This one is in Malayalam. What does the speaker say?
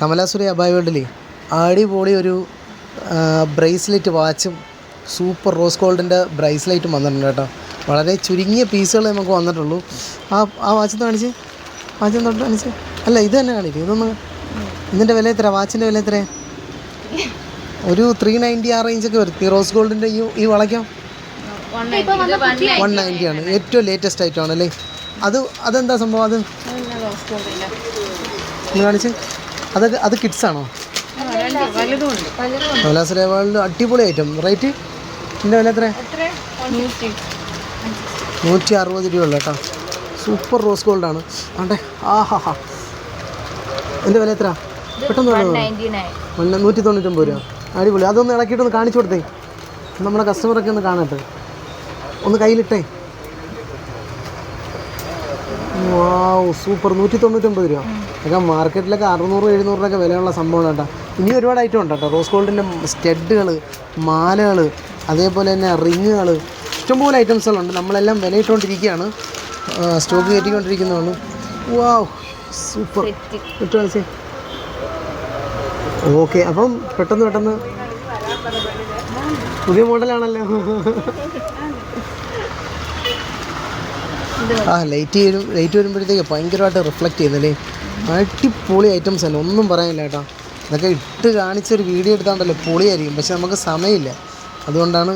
കമലാസുരി അബായ് വേൾഡിൽ അടിപൊളി ഒരു ബ്രേസ്ലെറ്റ് വാച്ചും സൂപ്പർ റോസ് ഗോൾഡിന്റെ ബ്രേസ്ലെറ്റും വന്നിട്ടുണ്ട് കേട്ടോ. വളരെ ചുരുങ്ങിയ പീസുകൾ നമുക്ക് വന്നിട്ടുള്ളൂ. ആ ആ വാച്ച് കാണിച്ച്? വാച്ച് തൊട്ട് കാണിച്ച്? അല്ല ഇത് തന്നെ കാണിക്കും. ഇതൊന്ന് ഇതിന്റെ വില എത്ര വാച്ചിന്റെ വില എത്ര ഒരു ത്രീ നയന്റി ആ റേഞ്ചൊക്കെ വരും. ഈ റോസ് ഗോൾഡിന്റെ ഈ ഈ വളയ്ക്കോ. വൺ നയന്റി ആണ്. ഏറ്റവും ലേറ്റസ്റ്റ് ആയിട്ടാണ് അല്ലേ അത് അതെന്താ സംഭവം? അത് കാണിച്ച്? അതൊക്കെ അത് കിഡ്സ് ആണോ? വേൾഡ് അടിപൊളി ഐറ്റം റേറ്റ് എന്റെ വില എത്ര നൂറ്റി അറുപത് രൂപ ഉള്ളു കേട്ടോ. സൂപ്പർ റോസ് ഗോൾഡ് ആണ്. ആണ്ടെ? ആഹാ ഹാ എന്റെ വില എത്ര പെട്ടെന്ന് പറഞ്ഞു നൂറ്റി തൊണ്ണൂറ്റൊമ്പത് രൂപ. അടിപൊളി. അതൊന്ന് ഇളക്കിയിട്ടൊന്ന് കാണിച്ചു കൊടുത്തേ. നമ്മുടെ കസ്റ്റമറൊക്കെ ഒന്ന് കാണട്ടെ. ഒന്ന് കയ്യിലിട്ടേ വാവ് സൂപ്പർ നൂറ്റി തൊണ്ണൂറ്റൊമ്പത് രൂപ ഒക്കെ മാർക്കറ്റിലൊക്കെ അറുന്നൂറ് എഴുന്നൂറിനൊക്കെ വിലയുള്ള സംഭവമാണ് കേട്ടോ ഇനി ഒരുപാട് ഐറ്റം ഉണ്ട് കേട്ടോ റോസ് ഗോൾഡിന്റെ സ്റ്റഡുകൾ മാലകൾ അതേപോലെ തന്നെ റിങ്ങുകൾ ഇഷ്ടംപോലെ ഐറ്റംസുകളുണ്ട് നമ്മളെല്ലാം വിലയിട്ടുകൊണ്ടിരിക്കുകയാണ്. സ്റ്റോക്ക് കയറ്റിക്കൊണ്ടിരിക്കുന്നതാണ്. വാവ് സൂപ്പർ ഓക്കെ അപ്പം പെട്ടെന്ന് പെട്ടെന്ന് പുതിയ മോഡലാണല്ലോ ആ ലൈറ്റ് ചെയ്യും ലൈറ്റ് വരുമ്പോഴത്തേക്ക് ഭയങ്കരമായിട്ട് റിഫ്ലക്റ്റ് ചെയ്യുന്നല്ലേ? അടിപൊളി ഐറ്റംസ് അല്ല? ഒന്നും പറയാനില്ല കേട്ടോ. ഇതൊക്കെ ഇട്ട് കാണിച്ചൊരു വീഡിയോ എടുത്താണ്ടല്ലോ പൊളിയായിരിക്കും. പക്ഷെ നമുക്ക് സമയമില്ല. അതുകൊണ്ടാണ്